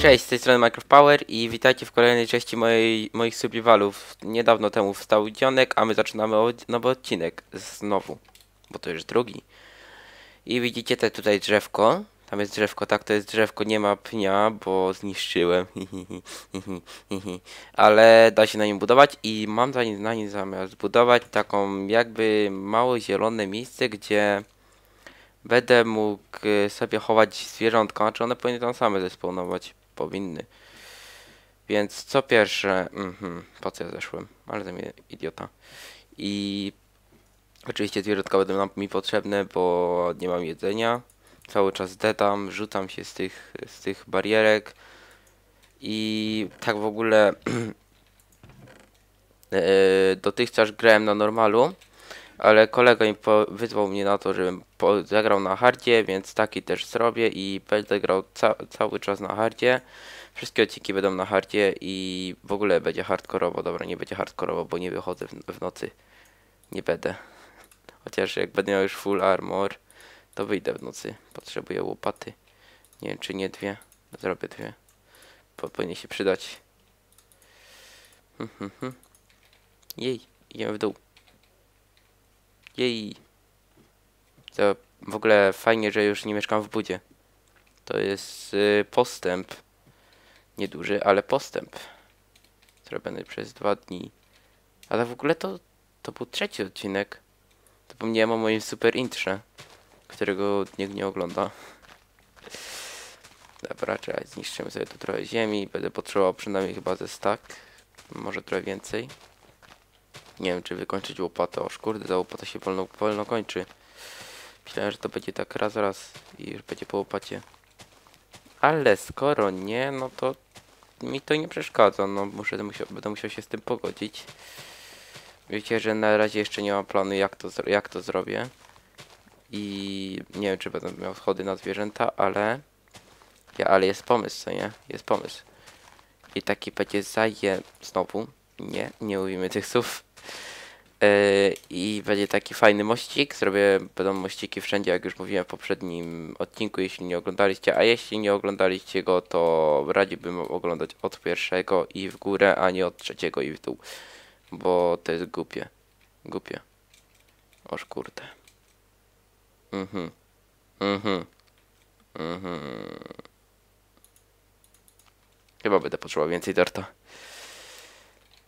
Cześć, z tej strony Minecraft Power i witajcie w kolejnej części mojej, moich survivalów. Niedawno temu wstał dzionek, a my zaczynamy od, nowy odcinek znowu, bo to już drugi. I widzicie te tutaj drzewko, tam jest drzewko, tak to jest drzewko, nie ma pnia, bo zniszczyłem, ale da się na nim budować i mam za nim, na nim zamiast budować taką jakby małe zielone miejsce, gdzie będę mógł y, sobie chować zwierzątka, znaczy one powinny tam same zespawnować, powinny. Więc co pierwsze, mhm, po co ja zeszłem, ale to mnie idiota. I oczywiście zwierzątka będą mi potrzebne, bo nie mam jedzenia. Cały czas dedam, rzucam się z tych, z tych barierek. I tak w ogóle e, dotychczas grałem na normalu, ale kolega mi po, wyzwał mnie na to, żebym po, zagrał na hardzie, więc taki też zrobię i będę grał ca cały czas na hardzie. Wszystkie odcinki będą na hardzie i w ogóle będzie hardkorowo. Dobra, nie będzie hardkorowo, bo nie wychodzę w, w nocy. Nie będę. Chociaż jak będę miał już full armor, to wyjdę w nocy. Potrzebuję łopaty. Nie wiem, czy nie dwie. Zrobię dwie. Po, powinien się przydać. Hm, hm, hm. Jej, idziemy w dół. Jej. To w ogóle fajnie, że już nie mieszkam w budzie. To jest y, postęp. Nieduży, ale postęp. Zrobiony przez dwa dni. Ale w ogóle to, to był trzeci odcinek. Zapomniałem o moim super intrze, którego nikt nie ogląda. Dobra, czekaj, zniszczymy sobie tu trochę ziemi. Będę potrzebował przynajmniej chyba ze stack. Może trochę więcej. Nie wiem, czy wykończyć łopatę. O kurde, ta łopata się wolno, wolno kończy. Myślałem, że to będzie tak raz, raz i już będzie po łopacie. Ale skoro nie, no to mi to nie przeszkadza. No muszę, musiał, będę musiał się z tym pogodzić. Wiecie, że na razie jeszcze nie mam planu jak to, jak to zrobię. I nie wiem, czy będę miał schody na zwierzęta, ale... Ja, ale jest pomysł, co nie? Jest pomysł. I taki będzie zaje... Znowu. Nie, nie mówimy tych słów. Yy, I będzie taki fajny mościk. Zrobię, będą mościki wszędzie, jak już mówiłem w poprzednim odcinku, jeśli nie oglądaliście. A jeśli nie oglądaliście go, to radziłbym oglądać od pierwszego i w górę, a nie od trzeciego i w dół. Bo to jest głupie. Głupie. Oż kurde. Mhm. Mhm. Mhm. Chyba będę potrzebował więcej dorta.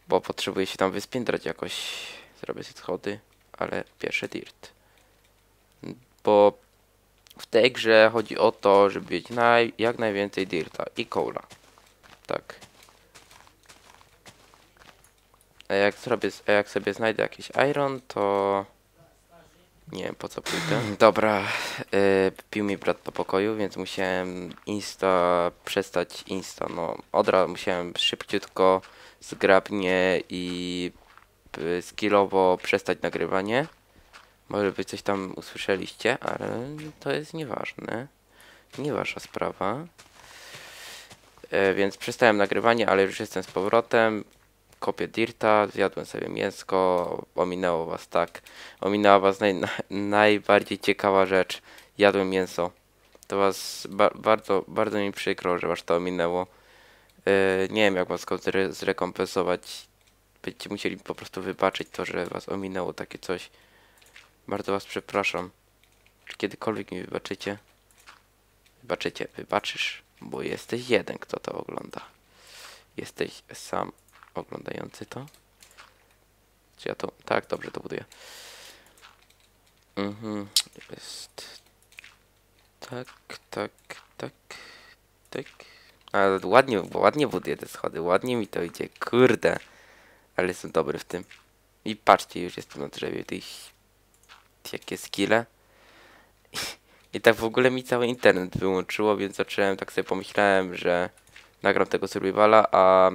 Bo potrzebuję się tam wyspiętrać jakoś. Zrobię sobie schody, ale pierwszy dirt. Bo w tej grze chodzi o to, żeby mieć naj, jak najwięcej dirta i coala. Tak. A jak, zrobię, a jak sobie znajdę jakiś iron, to... Nie wiem po co pójdę. Dobra, yy, pił mi brat po pokoju, więc musiałem insta przestać insta. No, od razu musiałem szybciutko, zgrabnie i y, skillowo przestać nagrywanie. Może by coś tam usłyszeliście, ale to jest nieważne. Nie wasza sprawa. E, więc przestałem nagrywanie, ale już jestem z powrotem. Kopię dirta, zjadłem sobie mięsko, ominęło was tak. Ominęła was naj, na, najbardziej ciekawa rzecz. Jadłem mięso. To was ba bardzo, bardzo mi przykro, że was to ominęło. E, nie wiem jak was zrekompensować. Będziecie musieli po prostu wybaczyć to, że was ominęło takie coś. Bardzo was przepraszam. Czy kiedykolwiek mi wybaczycie? Wybaczycie, wybaczysz, bo jesteś jeden, kto to ogląda. Jesteś sam oglądający to. Czy ja to... Tak, dobrze to buduję. Mhm, jest... Tak, tak, tak, tak. Ale ładnie, ładnie buduję te schody, ładnie mi to idzie, kurde. Ale jestem dobry w tym. I patrzcie, już jestem na drzewie tych... Jakie skille. I tak w ogóle mi cały internet wyłączyło, więc zacząłem, tak sobie pomyślałem, że nagram tego survivala, a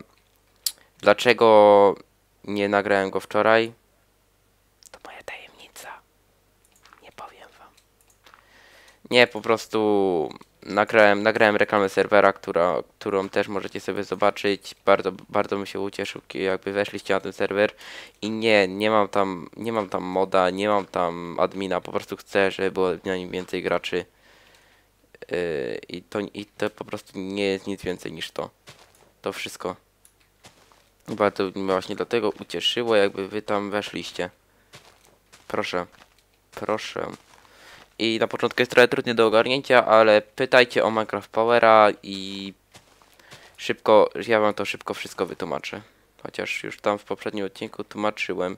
dlaczego nie nagrałem go wczoraj? To moja tajemnica. Nie powiem wam. Nie, po prostu nagrałem, nagrałem reklamę serwera, która, którą też możecie sobie zobaczyć. Bardzo, bardzo bym się ucieszył, jakby weszliście na ten serwer. I nie, nie mam tam, nie mam tam moda, nie mam tam admina, po prostu chcę, żeby było na nim więcej graczy. Yy, I to, I to po prostu nie jest nic więcej niż to. To wszystko. Chyba to mnie właśnie dlatego ucieszyło, jakby wy tam weszliście. Proszę. Proszę. I na początku jest trochę trudny do ogarnięcia, ale pytajcie o Minecraft Powera i szybko, ja wam to szybko wszystko wytłumaczę. Chociaż już tam w poprzednim odcinku tłumaczyłem.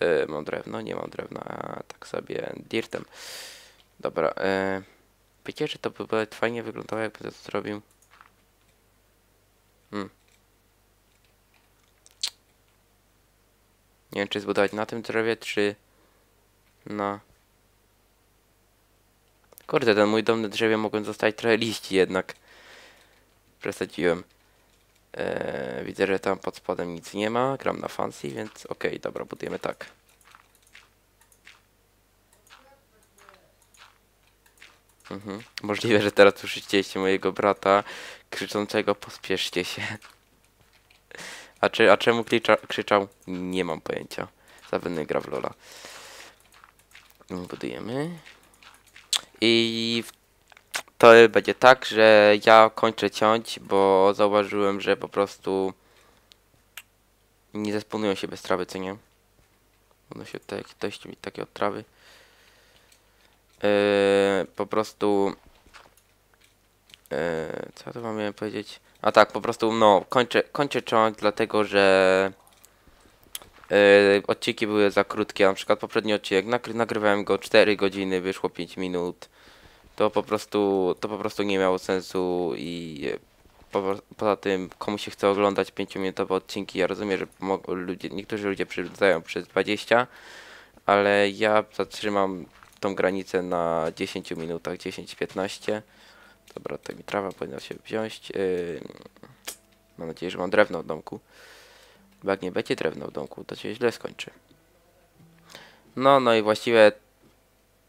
Yy, mam drewno, nie mam drewna, a tak sobie dirtem. Dobra, yy, wiecie, że to by fajnie wyglądało, jakby to zrobił? Nie wiem, czy zbudować na tym drzewie, czy na... Kurde, ten mój dom na drzewie mogłem zostawić trochę liści jednak. Przesadziłem. Eee, widzę, że tam pod spodem nic nie ma. Gram na fancy, więc okej, dobra, budujemy tak. Mhm. Możliwe, że teraz słyszycie mojego brata krzyczącego pospieszcie się. A, czy, a czemu klicza, krzyczał? Nie mam pojęcia. Zawodny gra w Lola. Budujemy. I to będzie tak, że ja kończę ciąć, bo zauważyłem, że po prostu nie zesponują się bez trawy, co nie? One się tak, dość mi takie od trawy. Yy, po prostu yy, co tu wam miałem powiedzieć? A tak, po prostu no, kończę, kończę ciąć, dlatego że yy, odcinki były za krótkie. Na przykład poprzedni odcinek nagry nagrywałem go 4 godziny, wyszło 5 minut. To po prostu to po prostu nie miało sensu i e, po, poza tym komu się chce oglądać 5-minutowe odcinki, ja rozumiem, że ludzie, niektórzy ludzie przydają przez 20, ale ja zatrzymam tą granicę na 10 minutach, 10-15. Dobra, to mi trawa powinna się wziąć. Yy, mam nadzieję, że mam drewno w domku. Bo jak nie będzie drewno w domku, to się źle skończy. No, no i właściwie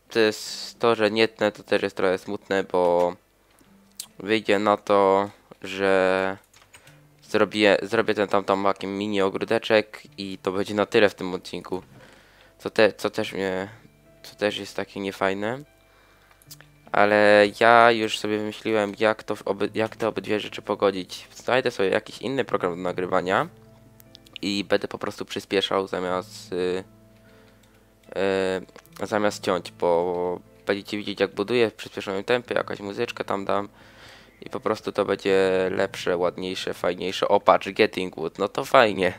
to jest to, że nie tnę, to też jest trochę smutne, bo wyjdzie na to, że zrobię, zrobię ten tam tam taki mini ogródeczek i to będzie na tyle w tym odcinku. Co, te, co też mnie, co też jest takie niefajne. Ale ja już sobie wymyśliłem, jak, to jak te obydwie rzeczy pogodzić. Znajdę sobie jakiś inny program do nagrywania i będę po prostu przyspieszał zamiast y, y, zamiast ciąć, bo będziecie widzieć jak buduję w przyspieszonym tempie, jakaś muzyczkę tam dam i po prostu to będzie lepsze, ładniejsze, fajniejsze. O patrz, Getting Wood, no to fajnie.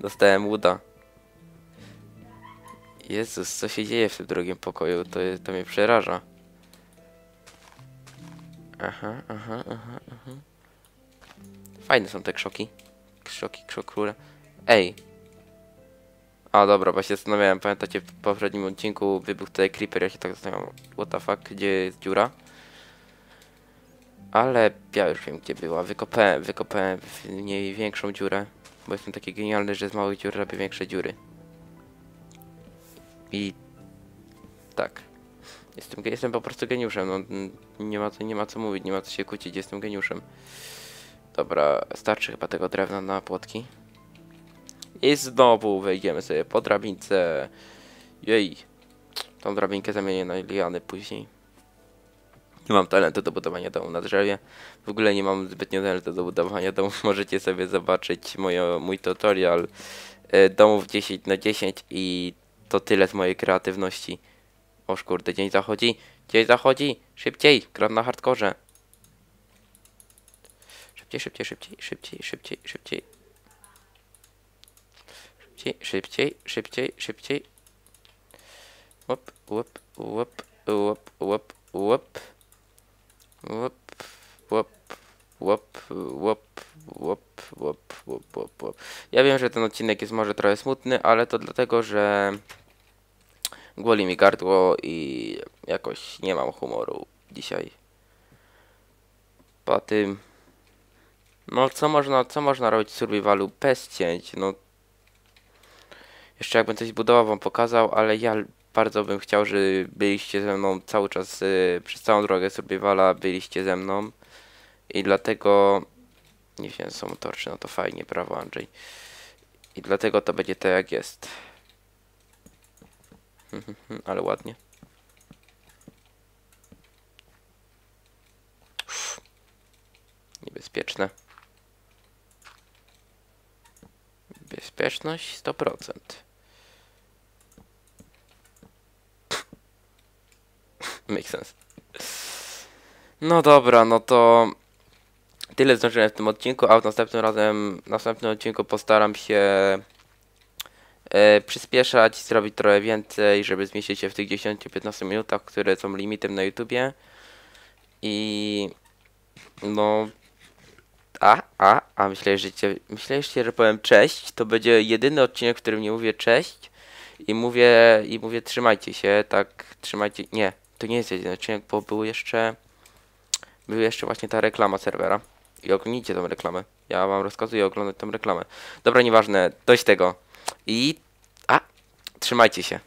Dostałem Wooda. Jezus, co się dzieje w tym drugim pokoju, to, to mnie przeraża. Aha, aha, aha, aha. Fajne są te krzoki. Krzoki, krzokróle. Ej. A dobra, się zastanawiałem, pamiętacie w poprzednim odcinku wybuchł tutaj creeper, ja się tak zastanawiam, what the fuck, gdzie jest dziura? Ale ja już wiem gdzie była, wykopałem, wykopałem w niej większą dziurę, bo jestem taki genialny, że z małych dziur robię większe dziury. I tak. Jestem, jestem po prostu geniuszem, no nie ma, co, nie ma co mówić, nie ma co się kłócić, jestem geniuszem. Dobra, starczy chyba tego drewna na płotki. I znowu wejdziemy sobie po drabince. Jej. Tą drabinkę zamienię na liany później. Nie mam talentu do budowania domu na drzewie. W ogóle nie mam zbytnio talentu do budowania domu. Możecie sobie zobaczyć mojo, mój tutorial e, domów 10 na 10 i to tyle z mojej kreatywności. Oż kurde, dzień zachodzi. Dzień zachodzi. Szybciej. Gram na hardkorze. Szybciej, szybciej, szybciej, szybciej, szybciej, szybciej. Szybciej, szybciej, szybciej, szybciej. Łop, łop, łop, łop, łop, łop. Łop, łop, łop, łop, łop, łop, łop, łop. Ja wiem, że ten odcinek jest może trochę smutny, ale to dlatego, że gwoli mi gardło i jakoś nie mam humoru dzisiaj. Po tym... No co można, co można robić w survivalu bez cięć? No jeszcze jakbym coś budował wam pokazał, ale ja bardzo bym chciał, żeby byliście ze mną cały czas, y, przez całą drogę survivala byliście ze mną i dlatego nie wiem, są torcze, no to fajnie, brawo Andrzej. I dlatego to będzie tak jak jest. Ale ładnie. Uff. Niebezpieczne. Bezpieczność 100%. Make sense. No dobra, no to tyle zdążyłem w tym odcinku, a w następnym razem, w następnym odcinku postaram się e, przyspieszać, zrobić trochę więcej, żeby zmieścić się w tych 10-15 minutach, które są limitem na YouTubie. I no a, a, a myśleliście, myśleliście, że powiem cześć, to będzie jedyny odcinek, w którym nie mówię cześć. I mówię, i mówię trzymajcie się, tak, trzymajcie, nie, to nie jest jedyny odcinek, bo był jeszcze, był jeszcze właśnie ta reklama serwera. I oglądnijcie tą reklamę, ja wam rozkazuję oglądać tą reklamę. Dobra, nieważne, dość tego i, a, trzymajcie się.